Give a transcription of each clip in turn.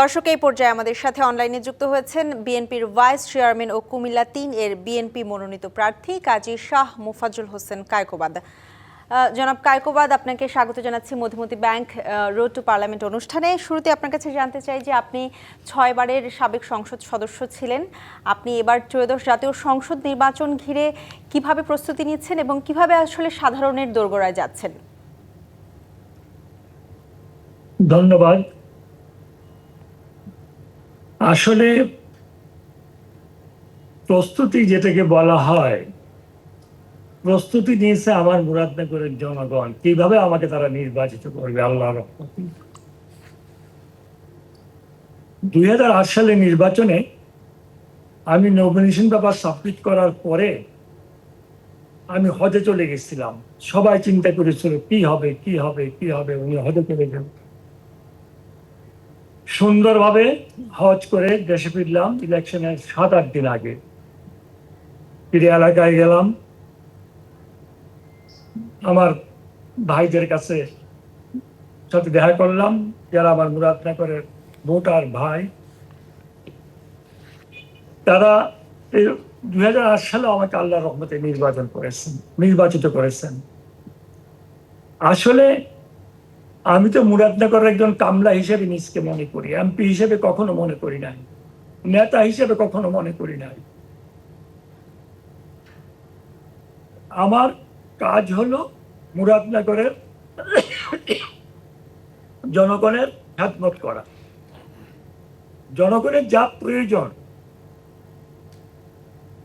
দর্শক, এই পর্যায়ে আমাদের সাথে অনলাইনে যুক্ত হয়েছেন বিএনপির ভাইস চেয়ারম্যান ও কুমিল্লা তিন এর বিএনপি মনোনীত প্রার্থী কাজী শাহ মুফাজুল হোসেন কায়কোবাদ। জনাব কায়কোবাদ, আপনাকে স্বাগত জানাচ্ছি Madhumati bank road to parliament অনুষ্ঠানে। শুরুতে আপনার কাছে জানতে চাই যে আপনি ছয়বারের সাবেক সংসদ সদস্য ছিলেন। আপনি এবার ত্রয়োদশ জাতীয় সংসদ নির্বাচন ঘিরে কীভাবে প্রস্তুতি নিচ্ছেন এবং কীভাবে আসলে সাধারণের দোরগোড়ায় যাচ্ছেন? ধন্যবাদ। আসলে প্রস্তুতি যেটাকে বলা হয়, প্রস্তুতি নিয়েছে আমার মুরাদনগরের জনগণ। কীভাবে আমাকে তারা নির্বাচিত করবে? আল্লাহ দুই সালে নির্বাচনে আমি নমিনেশন পেপার সাবমিট করার পরে আমি হজে চলে গেছিলাম। সবাই চিন্তা করেছিল, কি হবে? কি হবে? কি হবে? উনি হজে চলে গেলেন। সুন্দরভাবে হজ করে দেশে ফিরলাম ইলেকশনের সাত আট দিন আগে। ফিরে এলাকায় গেলাম। আমার ভাইদের কাছে সাথে দেখা করলাম, যারা আমার মুরাদনগরের ভোটার ভাই। তারা এই দুই হাজার আট সালে আমাকে আল্লাহ রহমতে নির্বাচন করেছেন, নির্বাচিত করেছেন। আসলে আমি তো মুরাদনগরের একজন কামলা হিসেবে নিজকে মনে করি, এমপি হিসেবে কখনো মনে করি নাই, নেতা হিসেবে কখনো মনে করি নাই। আমার কাজ হলো মুরাদনগরের জনগণের খ্যাতমত করা। জনগণের যা প্রয়োজন,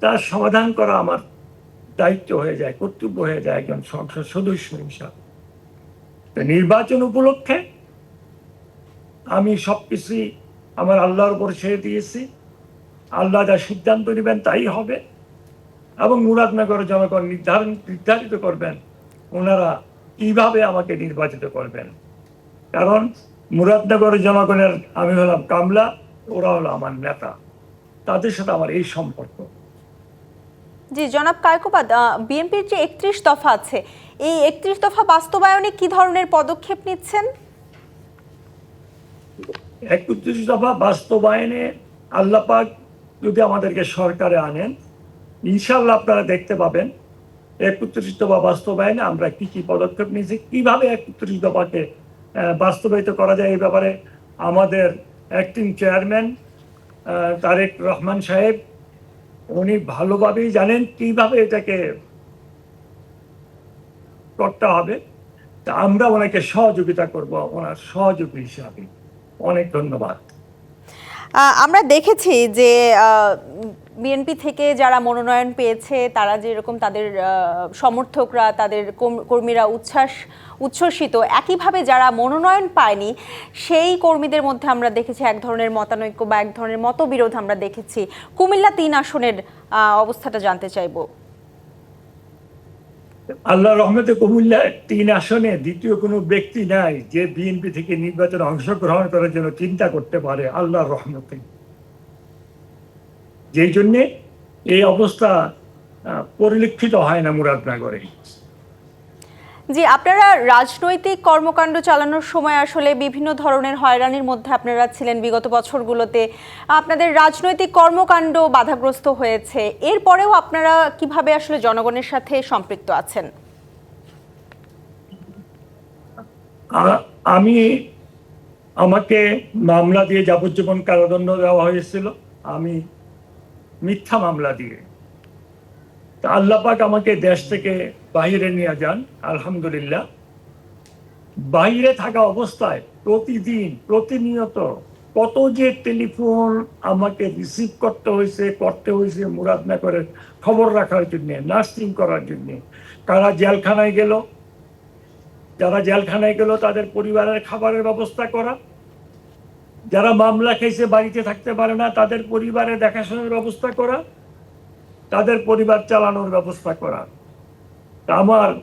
তার সমাধান করা আমার দায়িত্ব হয়ে যায়, কর্তব্য হয়ে যায় একজন সংসদ সদস্য হিসাবে। নির্বাচন উপলক্ষে আমি সবকিছুই আমার আল্লাহর উপর ছেড়ে দিয়েছি। আল্লাহ যা সিদ্ধান্ত নেবেন তাই হবে এবং মুরাদনগর জনগণ নির্ধারণ নির্ধারিত করবেন। ওনারা কীভাবে আমাকে নির্বাচিত করবেন? কারণ মুরাদনগর জনগণের আমি হলাম কামলা, ওরা হলো আমার নেতা। তাদের সাথে আমার এই সম্পর্ক। জি, জনাব কায়কোবাদ বিএনপির যে একত্রিশ দফা আছে এই একত্রিশ দফা বাস্তবায়নে কি ধরনের পদক্ষেপ নিচ্ছেন? একত্রিশ দফা বাস্তবায়নে আল্লাপাক যদি আমাদেরকে সরকারে আনেন ইনশাল্লাহ আপনারা দেখতে পাবেন একত্রিশ দফা বাস্তবায়নে আমরা কি কি পদক্ষেপ নিয়েছি, কীভাবে একত্রিশ দফাকে বাস্তবায়িত করা যায় এই ব্যাপারে আমাদের অ্যাক্টিং চেয়ারম্যান তারেক রহমান সাহেব, উনি ভালোভাবেই জানেন কীভাবে এটাকে করতে হবে, তা আমরা ওনাকে সহযোগিতা করব ওনার সহযোগী হিসাবে। অনেক ধন্যবাদ। আমরা দেখেছি যে বিএনপি থেকে যারা মনোনয়ন পেয়েছে, তারা যেরকম তাদের সমর্থকরা, তাদের কর্মীরা উচ্ছ্বাস, উচ্ছ্বসিত, একইভাবে যারা মনোনয়ন পায়নি, সেই কর্মীদের মধ্যে আমরা দেখেছি এক ধরনের মতানৈক্য বা এক ধরনের মতবিরোধ আমরা দেখেছি। কুমিল্লা তিন আসনের অবস্থাটা জানতে চাইব। আল্লাহ রহমতে কুমিল্লা তিন আসনে দ্বিতীয় কোনো ব্যক্তি নাই যে বিএনপি থেকে নির্বাচনে অংশগ্রহণ করার জন্য চিন্তা করতে পারে আল্লাহর রহমতে। যেই জন্যে এই অবস্থা পরিলক্ষিত হয় না মুরাদনগরে। জি, আপনারা রাজনৈতিক কর্মকাণ্ড চালানোর সময় আসলে বিভিন্ন ধরনের হয়রানির মধ্যে আপনারা ছিলেন বিগত বছরগুলোতে। আপনাদের রাজনৈতিক কর্মকাণ্ড বাধাগ্রস্ত হয়েছে। এরপরেও আপনারা কীভাবে আসলে জনগণের সাথে সম্পৃক্ত আছেন? আমি আমাকে মামলা দিয়ে যাবজ্জীবন কারাদণ্ড দেওয়া হয়েছিল। আমি মিথ্যা মামলা দিয়ে তা আল্লাহ পাক আমাকে দেশ থেকে বাইরে নিয়ে যান, আলহামদুলিল্লাহ। বাইরে থাকা অবস্থায় প্রতিদিন, প্রতিনিয়ত কত যে টেলিফোন আমাকে রিসিভ করতে হয়েছে করতে হয়েছে মুরাদনগরের খবর রাখার জন্য নার্সিং করার জন্য। কারা জেলখানায় গেল? যারা জেলখানায় গেল, তাদের পরিবারের খাবারের ব্যবস্থা করা। যারা মামলা খেয়েছে, বাড়িতে থাকতে পারে না, তাদের পরিবারে দেখাশোনার ব্যবস্থা করা। তাদের পরিবার চালানোর ব্যবস্থা করা। আমার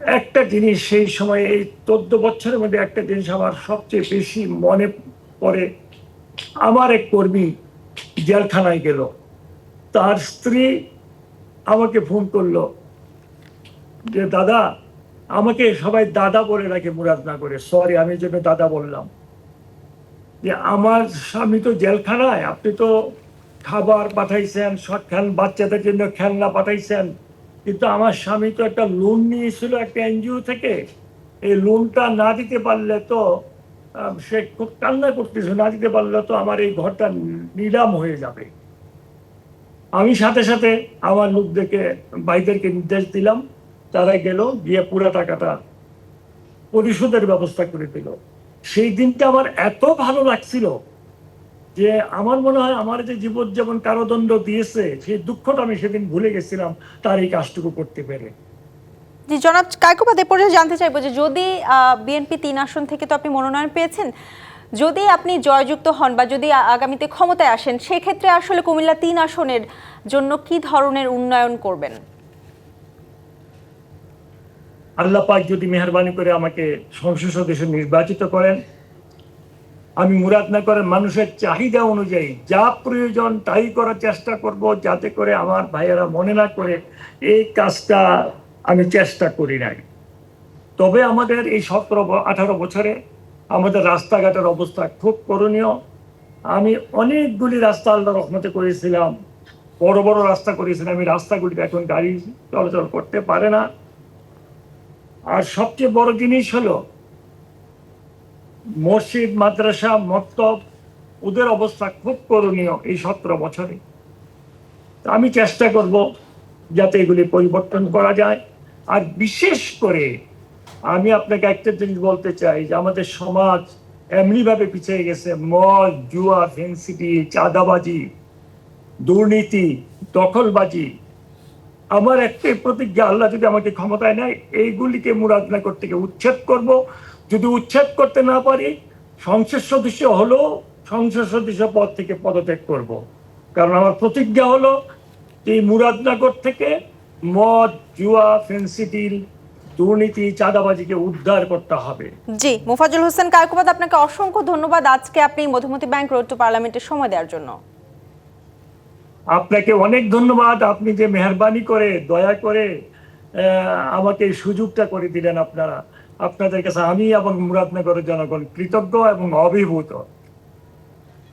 একটা জিনিস সেই সময়, এই চোদ্দ বছরের মধ্যে একটা জিনিস আমার সবচেয়ে বেশি মনে পড়ে। আমার এক কর্মী জেলখানায় গেল। তার স্ত্রী আমাকে ফোন করল যে, দাদা, আমাকে সবাই দাদা বলে রাখে মুরাদনগরে। সরি, আমি জন্য দাদা বললাম। যে, আমার স্বামী তো জেলখানায়, আপনি তো খাবার পাঠাইছেন সব খেল বাচ্চাদের জন্য খেলনা পাঠাইছেন। কিন্তু আমার স্বামী তো একটা লোন নিয়েছিল একটা এনজিও থেকে। এই লোনটা না দিতে পারলে তো সে খুব কান্না করতেছে, না দিতে পারলে তো আমার এই ঘরটা নিলাম হয়ে যাবে। আমি সাথে সাথে আমার লোকদেরকে, ভাইদেরকে নির্দেশ দিলাম। তারা গেল, গিয়ে পুরা টাকাটা পরিশোধের ব্যবস্থা করে দিল। সেই দিনটা আমার এত ভালো লাগছিল। যে আমার মনে হয় আমার যে জীবন যেমন কারদণ্ড দিয়েছে সেই দুঃখটা আমি সেদিন ভুলে গেছিলাম তার এই কাজটুকু করতে পেরে। জি জনাব কায়কোবাদ এ পর্যায়ে জানতে চাইব যে যদি বিএনপি তিন আসন থেকে তো আপনি মনোনয়ন পেয়েছেন যদি আপনি জয়যুক্ত হন বা যদি আগামীতে ক্ষমতায় আসেন সেক্ষেত্রে আসলে কুমিল্লা তিন আসনের জন্য কি ধরনের উন্নয়ন করবেন? আল্লাহ পাক যদি মেহরবানি করে আমাকে সংসদ সদস্য নির্বাচিত করেন আমি মুরাদনগরের মানুষের চাহিদা অনুযায়ী যা প্রয়োজন তাই করার চেষ্টা করব যাতে করে আমার ভাইয়েরা মনে না করে এই কাজটা আমি চেষ্টা করি নাই। তবে আমাদের এই সতেরো আঠারো বছরে আমাদের রাস্তাঘাটের অবস্থা খুব করণীয়। আমি অনেকগুলি রাস্তা আল্লাহ রহমতে করেছিলাম। বড় বড় রাস্তা করেছিলাম। আমি রাস্তাগুলিতে এখন গাড়ি চলাচল করতে পারে না। আর সবচেয়ে বড় জিনিস হলো মসজিদ, মাদ্রাসা, মক্তব, ওদের অবস্থা খুব করণীয় এই সতেরো বছরে। আমি চেষ্টা করব যাতে এগুলি পরিবর্তন করা যায়। আর বিশেষ করে আমি আপনাকে একটা জিনিস বলতে চাই যে আমাদের সমাজ এমনিভাবে পিছিয়ে গেছে। মদ, জুয়া, ফেন্সিটি, চাঁদাবাজি, দুর্নীতি, দখলবাজি। আমার একটাই প্রতিজ্ঞা, আল্লাহ যদি আমাকে ক্ষমতায় নেয়, এইগুলিকে মুরাদনগর থেকে উচ্ছেদ করব। যদি উচ্ছেদ করতে না পারি সংসদ সদস্য হলেও সংসদ সদস্য পদ থেকে পদত্যাগ করব। কারণ আমার প্রতিজ্ঞা হলো যে এই মুরাদনগর থেকে মদ জুয়া ফেন্সিটিল দুর্নীতি চাঁদাবাজিকে উদ্ধার করতে হবে। জি মোফাজুল হোসেন কায়কোবাদ আপনাকে অসংখ্য ধন্যবাদ আজকে আপনি মধুমতি ব্যাংক রোড টু পার্লামেন্টের সময় দেওয়ার জন্য। আপনাকে অনেক ধন্যবাদ আপনি যে মেহরবানি করে দয়া করে আহ, আমাকে এই সুযোগটা করে দিলেন আপনারা। আপনাদের কাছে আমি এবং মুরাদনগরের জনগণ কৃতজ্ঞ এবং অভিভূত।